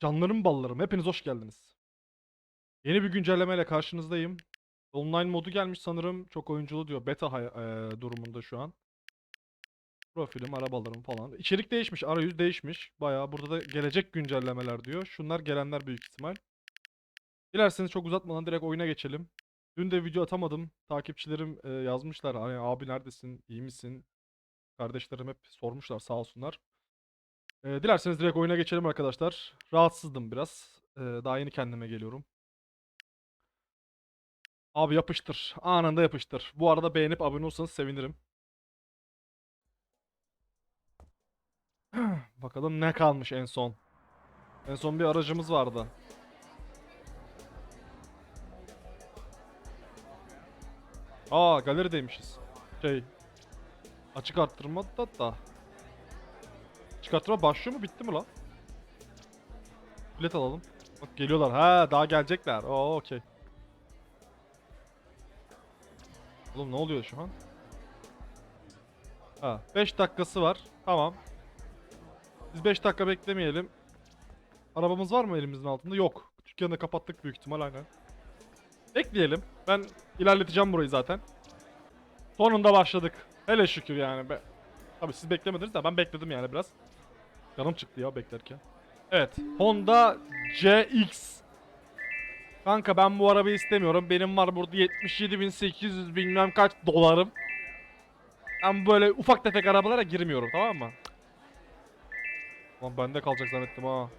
Canlarım ballarım hepiniz hoş geldiniz. Yeni bir güncellemeyle karşınızdayım. Online modu gelmiş sanırım. Çok oyunculu diyor. Beta eee, durumunda şu an. Profilim, arabalarım falan. İçerik değişmiş, arayüz değişmiş. Bayağı burada da gelecek güncellemeler diyor. Şunlar gelenler büyük ihtimal. Dilerseniz çok uzatmadan direkt oyuna geçelim. Dün de video atamadım. Takipçilerim eee, yazmışlar. Hani abi neredesin, iyi misin? Kardeşlerim hep sormuşlar sağ olsunlar. Ee, dilerseniz direkt oyuna geçelim arkadaşlar. Rahatsızdım biraz. Ee, daha yeni kendime geliyorum. Abi yapıştır. Anında yapıştır. Bu arada beğenip abone olursanız sevinirim. Bakalım ne kalmış en son. En son bir aracımız vardı. Aa galerideymişiz. Şey. Açık arttırma da da. Çıkartma başlıyor mu bitti mi lan? Bilet alalım. Bak geliyorlar. Ha daha gelecekler. Oo okey. Oğlum ne oluyor şu an? Ha 5 dakikası var. Tamam. Biz 5 dakika beklemeyelim. Arabamız var mı elimizin altında? Yok. Dükkanı kapattık büyük ihtimal aynen. Bekleyelim. Ben ilerleteceğim burayı zaten. Sonunda başladık. Hele şükür yani. Be. Tabii siz beklemediniz de ben bekledim yani biraz. Canım çıktı ya beklerken. Evet. Honda CX. Kanka ben bu arabayı istemiyorum. Benim var burada 77.800 bilmem kaç dolarım. Ben böyle ufak tefek arabalara girmiyorum tamam mı? Lan bende kalacak zannettim ha.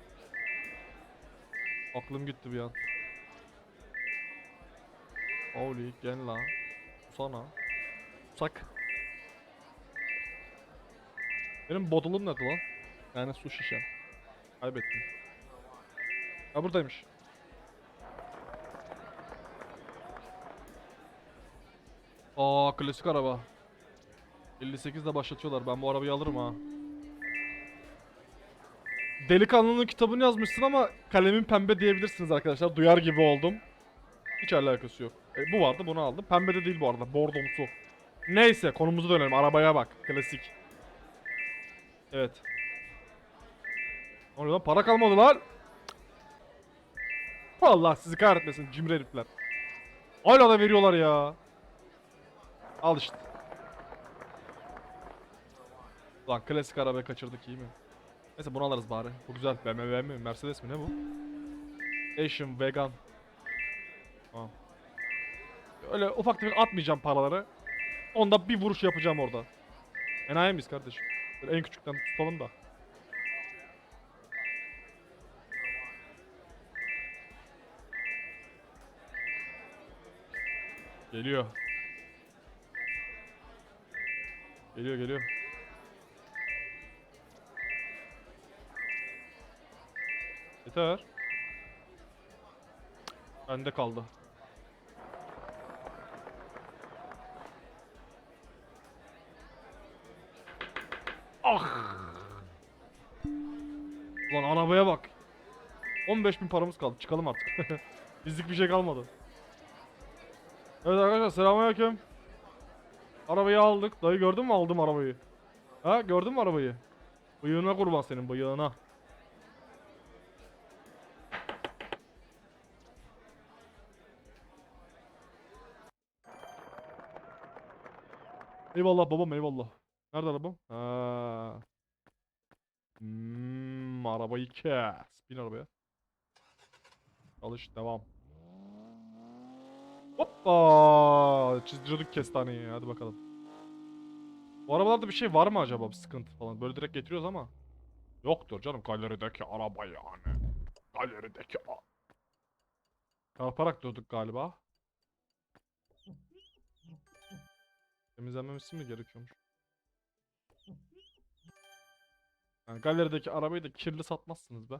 Aklım gitti bir an. Holy gel la. Sana. Sak. Benim bodulum nerede lan? Yani su şişem. Kaybettim. Ha buradaymış. Aa klasik araba. 58'de başlatıyorlar. Ben bu arabayı alırım ha. Delikanlının kitabını yazmışsın ama kalemin pembe diyebilirsiniz arkadaşlar. Duyar gibi oldum. Hiç alakası yok. E, bu vardı bunu aldım. Pembe de değil bu arada. Bordomsu. Neyse konumuza dönelim. Arabaya bak. Klasik. Evet. Lan? Para kalmadı lan. Allah sizi kahretmesin cimri herifler. Hala da veriyorlar ya. Al işte. Lan klasik arabayı kaçırdık iyi mi? Neyse bunu alırız bari. Bu güzel. BMW mi? Mercedes mi? Ne bu? Station Vegan. Tamam. Öyle ufak tefek atmayacağım paraları. Onda bir vuruş yapacağım orada. Enayi miyiz kardeşim? Böyle en küçükten tutalım da. Geliyor. Geliyor geliyor. Yeter. Bende kaldı. Ah! Ulan arabaya bak. 15 bin paramız kaldı. Çıkalım artık. Bizlik bir şey kalmadı. Evet arkadaşlar selamünaleyküm. Arabayı aldık. Dayı gördün mü aldım arabayı? Ha gördün mü arabayı? Bıyığına kurban senin bıyığına. Eyvallah babam eyvallah. Nerede arabam? Ha. Hmm, arabayı kes. Bin arabaya. Alış devam. Hoppa! Çizdiriyorduk kestaneyi. Hadi bakalım. Bu arabalarda bir şey var mı acaba? Bir sıkıntı falan. Böyle direkt getiriyoruz ama. Yoktur canım. Galerideki araba yani. Galerideki a... Çarparak durduk galiba. Temizlenmemesi mi gerekiyormuş? Yani galerideki arabayı da kirli satmazsınız be.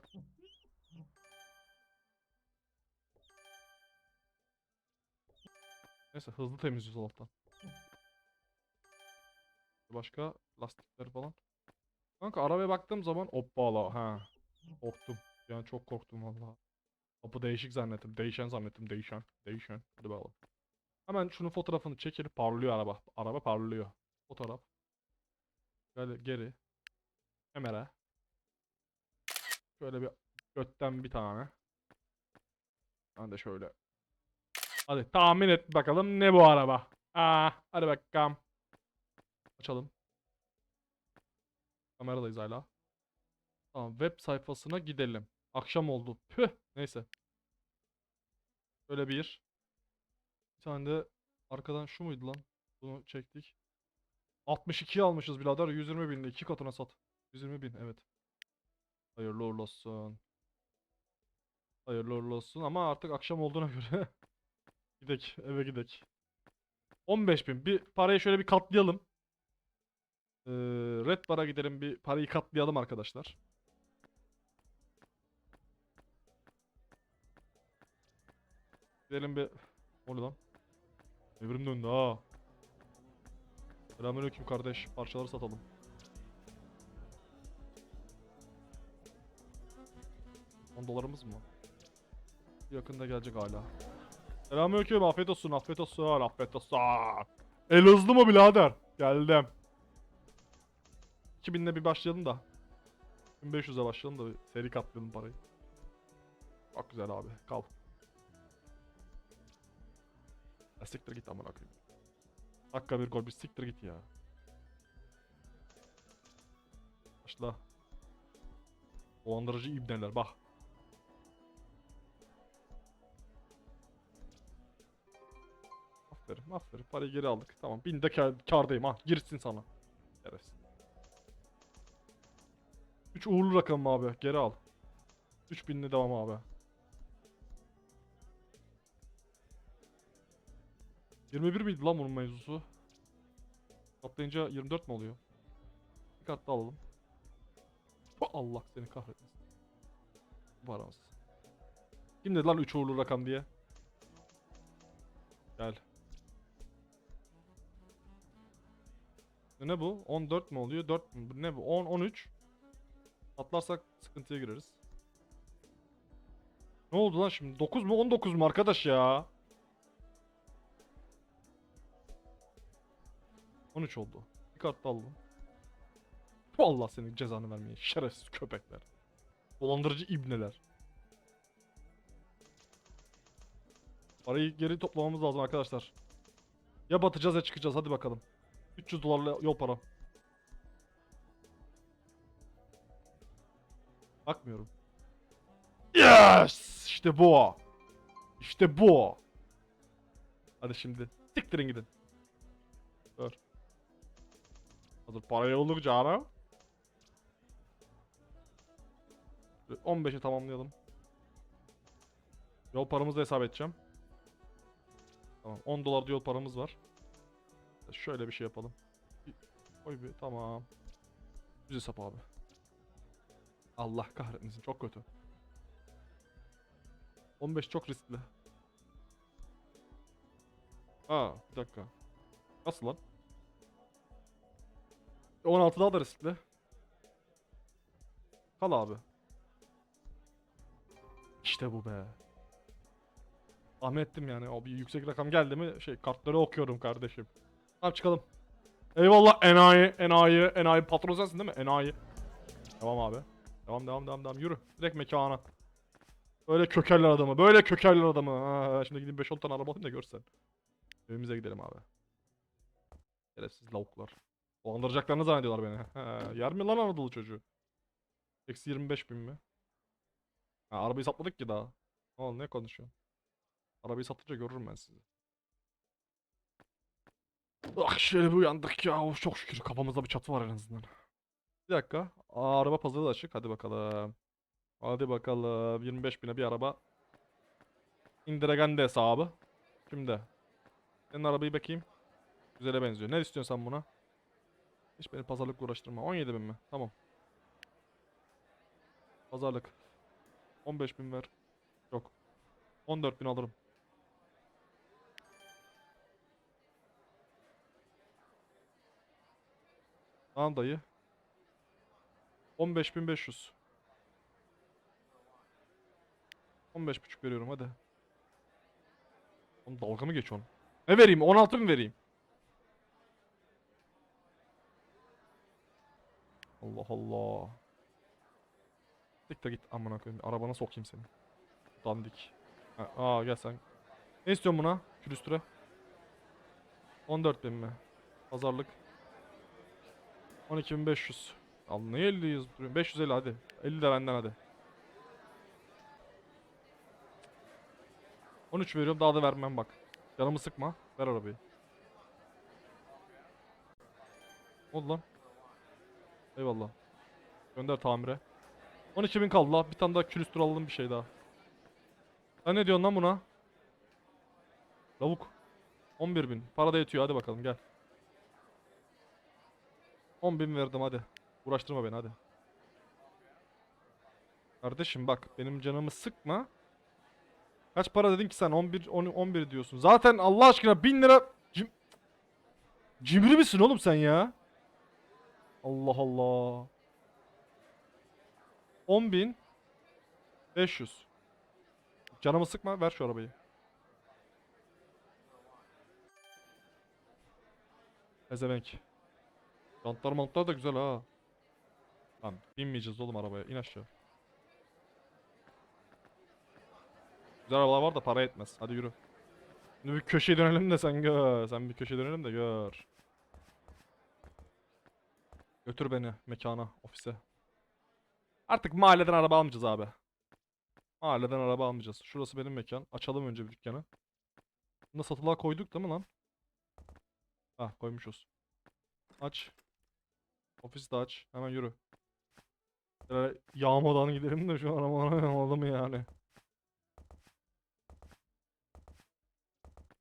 Neyse hızlı temizliyoruz Allah'tan. Başka lastikler falan. Kanka arabaya baktığım zaman hoppala ha. Korktum. Yani çok korktum valla. Kapı değişik zannettim. Değişen zannettim. Değişen. Değişen. Hadi bakalım. Hemen şunun fotoğrafını çekelim. Parlıyor araba. Araba parlıyor. Fotoğraf. Böyle geri. Kamera. Şöyle bir Götten bir tane. Ben de şöyle. Hadi tahmin et bakalım ne bu araba. Aa, hadi bakalım. Açalım. Kameradayız hala. Tamam web sayfasına gidelim. Akşam oldu. Püh. Neyse. Böyle bir. Bir tane de arkadan şu muydu lan? Bunu çektik. 62 almışız birader. 120 bin. iki katına sat. 120 bin evet. Hayırlı uğurlu olsun. Hayırlı uğurlu olsun ama artık akşam olduğuna göre gidek eve gidek. 15 bin. Bir parayı şöyle bir katlayalım. Ee, Red Bar'a gidelim bir parayı katlayalım arkadaşlar. Gidelim bir... O lan? Evrim döndü ha. Selamünaleyküm kardeş. Parçaları satalım. On dolarımız mı? Yakında gelecek hala. Selamünaleyküm. Afiyet olsun. Afiyet olsun. Afiyet olsun. El hızlı mı birader? Geldim. 2000'le bir başlayalım da. 1500'e başlayalım da bir seri katlayalım parayı. Çok güzel abi. Kal. Ya siktir git amına koyayım. Dakika bir gol bir siktir git ya. Başla. Dolandırıcı ibneler bak. Aferin aferin parayı geri aldık. Tamam bin de kar, kardayım ha girsin sana. Evet. 3 uğurlu rakam abi geri al. 3000'li devam abi. 21 miydi lan bunun mevzusu? Atlayınca 24 mi oluyor? Bir kat daha alalım. Bu Allah seni kahretmesin. Varamaz. Kim dedi lan 3 uğurlu rakam diye? Gel. Ne bu? 14 mi oluyor? 4 mü? Ne bu? 10, 13. Atlarsak sıkıntıya gireriz. Ne oldu lan şimdi? 9 mu 19 mu arkadaş ya? 13 oldu. Bir kart da aldım. Allah senin cezanı vermeye. Şerefsiz köpekler. Dolandırıcı ibneler. Parayı geri toplamamız lazım arkadaşlar. Ya batacağız ya çıkacağız hadi bakalım. 300 dolarla yol para. Bakmıyorum. Yes! İşte bu. İşte bu. Hadi şimdi siktirin gidin. Dur. Hazır parayı olduk canım. 15'e tamamlayalım. Yol paramızı hesap edeceğim. Tamam 10 dolar yol paramız var. Şöyle bir şey yapalım. Koy bir tamam. Düz hesap abi. Allah kahretmesin çok kötü. 15 çok riskli. Aa bir dakika. Nasıl lan? 16 daha da riskli. Kal abi. İşte bu be. Tahmin ettim yani. O bir yüksek rakam geldi mi şey kartları okuyorum kardeşim. Tamam çıkalım. Eyvallah enayi, enayi, enayi. Patron sensin değil mi? Enayi. Devam abi. Devam devam devam devam. Yürü. Direkt mekana. Böyle kökerler adamı. Böyle kökerler adamı. Ha, şimdi gidip 5-10 tane araba alayım da görsen. Evimize gidelim abi. Şerefsiz lavuklar. Dolandıracaklarını zannediyorlar beni. Yer mi lan Anadolu çocuğu? Eksi 25 bin mi? Ha, arabayı satmadık ki daha. Ne ne konuşuyorsun? Arabayı satınca görürüm ben sizi. Ah şöyle bir uyandık ya. Of, çok şükür kafamızda bir çatı var en azından. Bir dakika. Aa, araba pazarı da açık. Hadi bakalım. Hadi bakalım. 25 bine bir araba. Indiregendi hesabı. Şimdi. Senin arabayı bakayım. Güzele benziyor. Ne istiyorsun sen buna? Hiç beni pazarlıkla uğraştırma. 17 bin mi? Tamam. Pazarlık. 15 bin ver. Yok. 14 bin alırım. Tamam dayı. 15.500. 15 buçuk veriyorum hadi. Oğlum dalga mı geçiyorsun? Ne vereyim? 16 mı vereyim? Allah Allah. Siktir git amına koyayım. Arabana sokayım seni. Dandik. Ha, aa gel sen. Ne istiyorsun buna? Külüstüre. 14 bin mi? Pazarlık. 12.500. Al ne 50 yazıp duruyorsun? 550 hadi. 50 de benden hadi. 13 veriyorum daha da vermem bak. Canımı sıkma. Ver arabayı. Oldu lan? Eyvallah. Gönder tamire. 12.000 kaldı la. Bir tane daha külüstür alalım bir şey daha. Sen ne diyorsun lan buna? Lavuk. 11.000. Para da yetiyor hadi bakalım gel. 10.000 verdim hadi. Uğraştırma beni hadi. Kardeşim bak benim canımı sıkma. Kaç para dedin ki sen? 11 10 11 diyorsun. Zaten Allah aşkına 1000 lira Cim... Cimri misin oğlum sen ya? Allah Allah. 10.000 500. Canımı sıkma ver şu arabayı. Ezevenk. Jantlar mantlar da güzel ha. Lan binmeyeceğiz oğlum arabaya. İn aşağı. Güzel arabalar var da para etmez. Hadi yürü. Şimdi bir köşeye dönelim de sen gör. Sen bir köşeye dönelim de gör. Götür beni mekana, ofise. Artık mahalleden araba almayacağız abi. Mahalleden araba almayacağız. Şurası benim mekan. Açalım önce bir dükkanı. Bunda satılığa koyduk değil mi lan? Ha koymuşuz. Aç. Ofis de aç. Hemen yürü. Böyle yağmadan gidelim de şu arabanı yağmalı mı yani?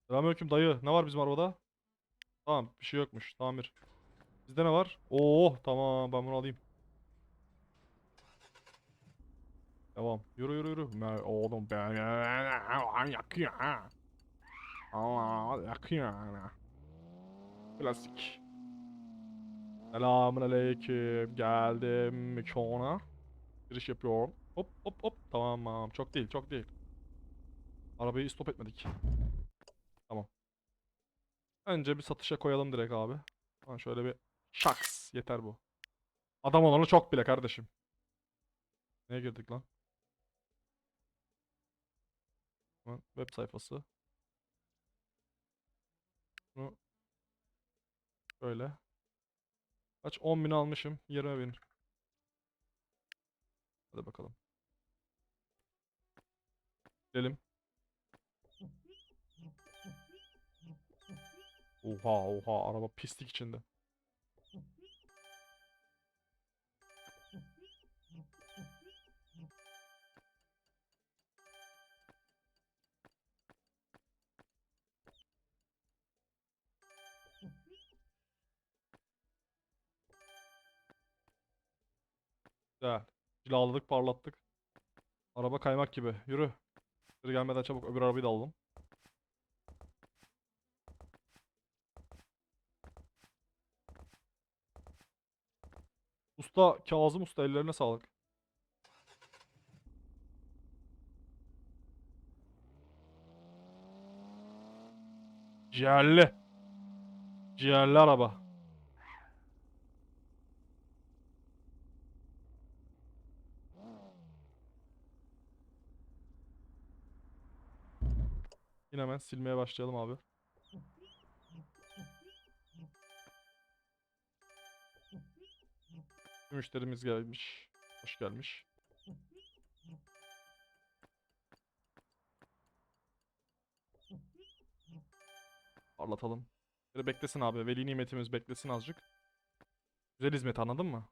Selamünaleyküm dayı. Ne var bizim arabada? Tamam bir şey yokmuş. Tamir. Bizde ne var? Oo tamam ben bunu alayım. Devam. Yürü yürü yürü. Me- Oğlum ben yakıyor ha. Allah yakıyor ha. Klasik. Selamun aleyküm. Geldim mekana. Giriş yapıyorum. Hop hop hop. Tamam. Çok değil çok değil. Arabayı stop etmedik. Tamam. Önce bir satışa koyalım direkt abi. Ha şöyle bir şaks. Yeter bu. Adam olanı çok bile kardeşim. Neye girdik lan? Web sayfası. Bunu Böyle. Kaç? 10 bin almışım. 20 bin. Hadi bakalım. Gidelim. Oha oha araba pislik içinde. Cilaladık parlattık. Araba kaymak gibi. Yürü. Yürü gelmeden çabuk öbür arabayı da alalım. Usta Kazım Usta ellerine sağlık. Ciğerli. Ciğerli araba. Yine hemen silmeye başlayalım abi. Müşterimiz gelmiş. Hoş gelmiş. Parlatalım. Beklesin abi. Veli nimetimiz beklesin azıcık. Güzel hizmet anladın mı?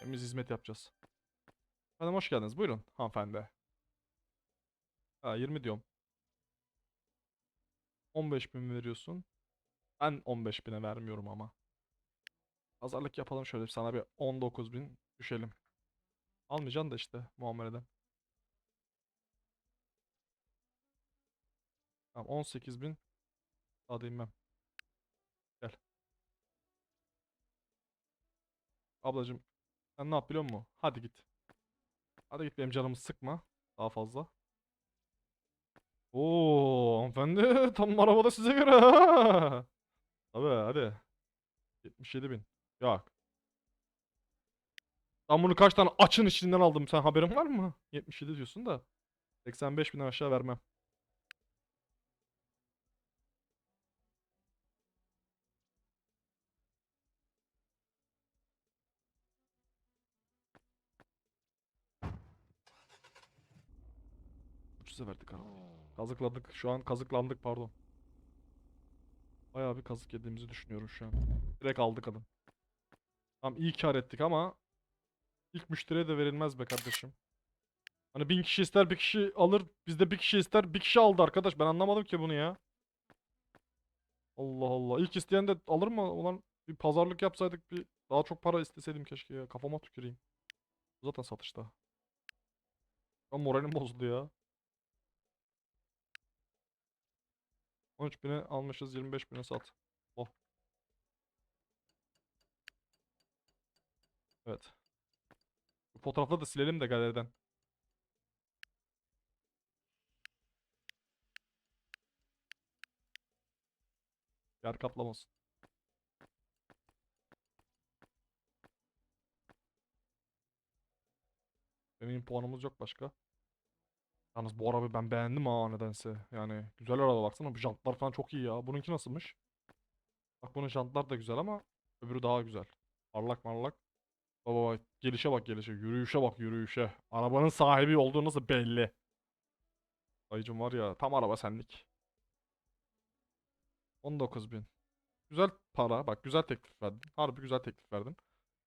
Temiz hizmet yapacağız. Efendim hoş geldiniz. Buyurun hanımefendi. Ha 20 diyorum. 15 bin veriyorsun. Ben 15 bine vermiyorum ama. Pazarlık yapalım şöyle sana bir 19 bin düşelim. Almayacaksın da işte muameleden. Tamam 18 bin. Hadi inmem. Gel. Ablacım sen ne yap biliyor musun? Hadi git. Hadi git benim canımı sıkma. Daha fazla. Oo, hanımefendi tam arabada size göre ha. Tabii hadi. 77 bin. Yok. Ben bunu kaç tane açın içinden aldım. Sen haberin var mı? 77 diyorsun da. 85 binden aşağı vermem. Ucuza verdik arabayı. Kazıkladık. Şu an kazıklandık pardon. Bayağı bir kazık yediğimizi düşünüyorum şu an. Direkt aldık adam. Tamam iyi kar ettik ama ilk müşteriye de verilmez be kardeşim. Hani bin kişi ister bir kişi alır bizde bir kişi ister bir kişi aldı arkadaş ben anlamadım ki bunu ya. Allah Allah ilk isteyen de alır mı? Ulan bir pazarlık yapsaydık bir daha çok para isteseydim keşke ya kafama tüküreyim. Zaten satışta. Ben moralim bozuldu ya. 13 bine almışız 25 bine sat. Oh. Evet. Bu fotoğrafları da silelim de galeriden. Yer kaplamasın. Benim puanımız yok başka. Yalnız bu arabayı ben beğendim ha nedense. Yani güzel araba baksana. Bu jantlar falan çok iyi ya. Bununki nasılmış? Bak bunun jantlar da güzel ama öbürü daha güzel. Parlak parlak. Baba bak gelişe bak gelişe. Yürüyüşe bak yürüyüşe. Arabanın sahibi olduğu nasıl belli. Dayıcım var ya tam araba senlik. 19.000. Güzel para. Bak güzel teklif verdin. Harbi güzel teklif verdin.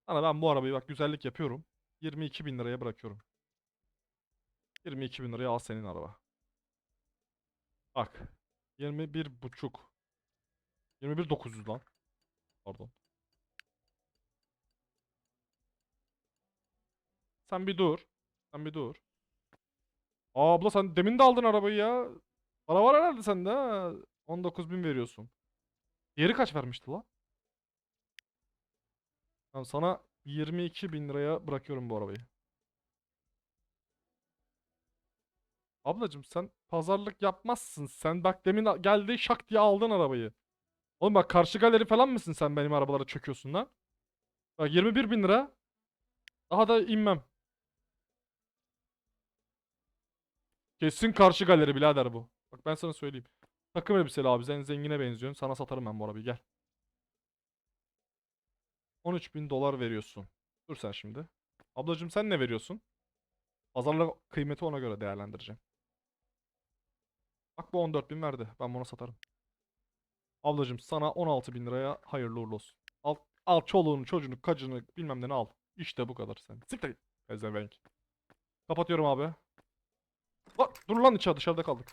Ama ben bu arabayı bak güzellik yapıyorum. 22.000 liraya bırakıyorum. 22 bin liraya al senin araba. Bak. 21 buçuk. 21 900 lan. Pardon. Sen bir dur. Sen bir dur. Aa abla sen demin de aldın arabayı ya. Para var herhalde sende ha. 19 bin veriyorsun. Diğeri kaç vermişti lan? Tamam sana 22 bin liraya bırakıyorum bu arabayı. Ablacım sen pazarlık yapmazsın. Sen bak demin geldi şak diye aldın arabayı. Oğlum bak karşı galeri falan mısın sen benim arabalara çöküyorsun lan? Bak 21 bin lira. Daha da inmem. Kesin karşı galeri birader bu. Bak ben sana söyleyeyim. Takım elbiseli abi sen zengine benziyorsun. Sana satarım ben bu arabayı gel. 13 bin dolar veriyorsun. Dur sen şimdi. Ablacım sen ne veriyorsun? Pazarlık kıymeti ona göre değerlendireceğim. Bak bu 14 bin verdi. Ben bunu satarım. Ablacım sana 16 bin liraya hayırlı uğurlu olsun. Al, al çoluğunu, çocuğunu, kacını bilmem ne al. İşte bu kadar sen. Siktir git. Pezevenk. Kapatıyorum abi. Lan, dur lan içeride dışarıda kaldık.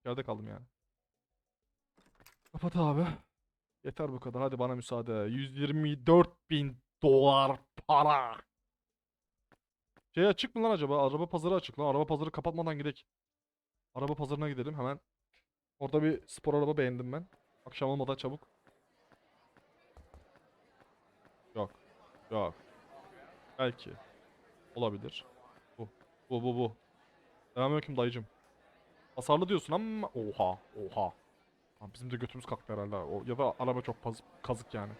İçeride kaldım yani. Kapat abi. Yeter bu kadar. Hadi bana müsaade. 124 bin dolar para. Şey açık mı lan acaba? Araba pazarı açık lan. Araba pazarı kapatmadan gidelim. Araba pazarına gidelim hemen. Orada bir spor araba beğendim ben. Akşam olmadan çabuk. Yok. Yok. Belki. Olabilir. Bu. Bu bu bu. Selamünaleyküm dayıcım. Hasarlı diyorsun ama oha oha. Bizim de götümüz kalktı herhalde. O ya da araba çok kazık yani.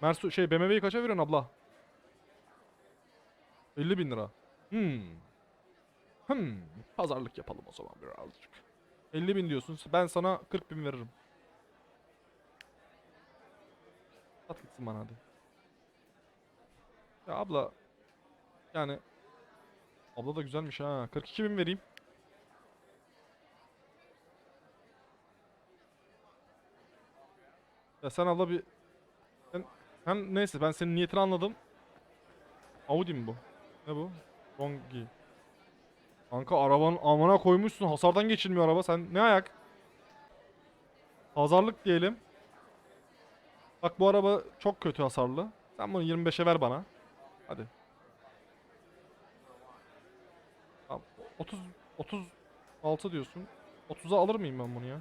Mersu şey BMW'yi kaça veriyorsun abla? 50 bin lira. Hmm. Hmm. Pazarlık yapalım o zaman birazcık. 50 bin diyorsun. Ben sana 40 bin veririm. Sat gitsin bana hadi. Ya abla. Yani. Abla da güzelmiş ha. 42 bin vereyim. Ya sen abla bir... Sen, hem neyse ben senin niyetini anladım. Audi mi bu? Ne bu? Rongi. Kanka arabanın amına koymuşsun. Hasardan geçilmiyor araba. Sen ne ayak? Pazarlık diyelim. Bak bu araba çok kötü hasarlı. Sen bunu 25'e ver bana. Hadi. Tamam, 30 36 diyorsun. 30'a alır mıyım ben bunu ya?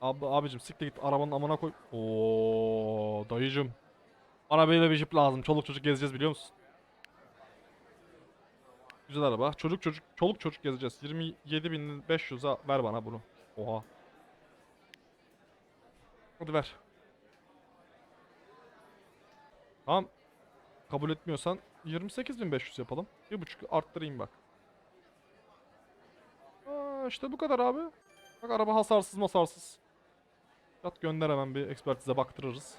Abi abicim siktir git arabanın amına koy. Oo dayıcım. Bana böyle bir jip lazım. Çoluk çocuk gezeceğiz biliyor musun? Güzel araba. Çocuk çocuk çoluk çocuk gezeceğiz. 27.500'a ver bana bunu. Oha. Hadi ver. Tamam. Kabul etmiyorsan 28.500 yapalım. Bir buçuk arttırayım bak. Aa, işte bu kadar abi. Bak araba hasarsız masarsız. Yat gönder hemen bir ekspertize baktırırız.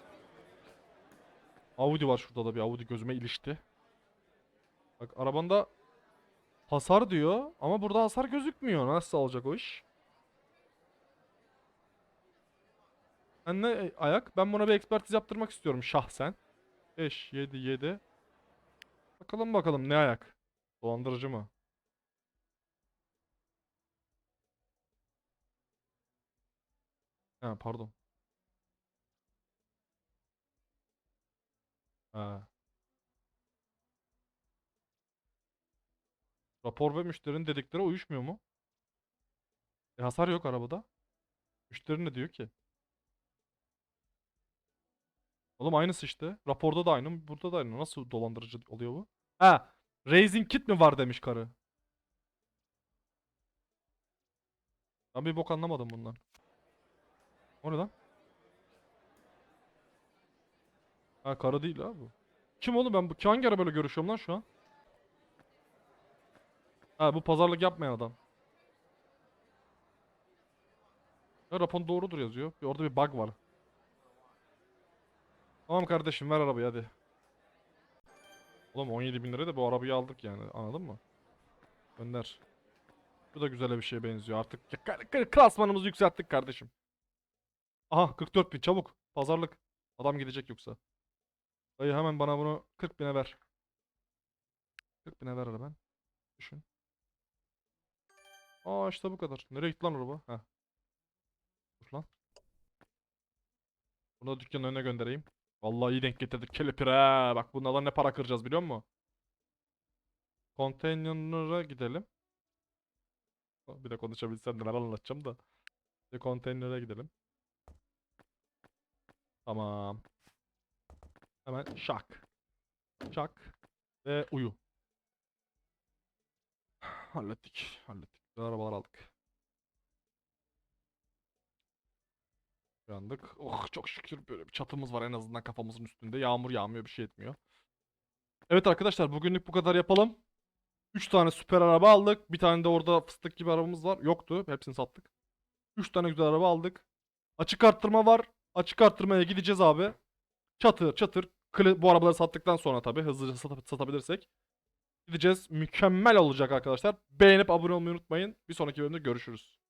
Audi var şurada da bir Audi gözüme ilişti. Bak arabanda hasar diyor ama burada hasar gözükmüyor. Nasıl olacak o iş? Ben ne ayak? Ben buna bir ekspertiz yaptırmak istiyorum şahsen. 5, 7, 7. Bakalım bakalım ne ayak? Dolandırıcı mı? Ha pardon. Rapor ve müşterinin dedikleri uyuşmuyor mu? E hasar yok arabada. Müşteri ne diyor ki? Oğlum aynısı işte. Raporda da aynı, burada da aynı. Nasıl dolandırıcı oluyor bu? Ha, raising kit mi var demiş karı. Ben bir bok anlamadım bundan. O ne lan? Ha karı değil ha bu. Kim oğlum ben bu hangi arabayla görüşüyorum lan şu an? Ha bu pazarlık yapmayan adam. Ya rapor doğrudur yazıyor. Orada bir bug var. Tamam kardeşim ver arabayı hadi. Oğlum 17 bin liraya da bu arabayı aldık yani anladın mı? Gönder. Bu da güzel bir şeye benziyor artık. Klasmanımızı yükselttik kardeşim. Aha 44 bin çabuk. Pazarlık. Adam gidecek yoksa. Dayı hemen bana bunu 40 bine ver. 40 bine ver hemen. Düşün. Aa işte bu kadar. Nereye gitti lan araba? Heh. Dur lan. Bunu da dükkanın önüne göndereyim. Vallahi iyi denk getirdik kelepir ha. Bak bunlardan ne para kıracağız biliyor musun? Konteyner'a gidelim. Bir de konuşabilsem neler anlatacağım da. Bir konteyner'a gidelim. Tamam. Hemen şak. Şak. Ve uyu. Hallettik. Hallettik. Güzel arabalar aldık. Uyandık. Oh çok şükür böyle bir çatımız var en azından kafamızın üstünde. Yağmur yağmıyor bir şey etmiyor. Evet arkadaşlar bugünlük bu kadar yapalım. 3 tane süper araba aldık. Bir tane de orada fıstık gibi arabamız var. Yoktu. Hepsini sattık. 3 tane güzel araba aldık. Açık arttırma var. Açık arttırmaya gideceğiz abi. Çatır çatır. Bu arabaları sattıktan sonra tabii hızlıca sata- satabilirsek. Gideceğiz. Mükemmel olacak arkadaşlar. Beğenip abone olmayı unutmayın. Bir sonraki bölümde görüşürüz.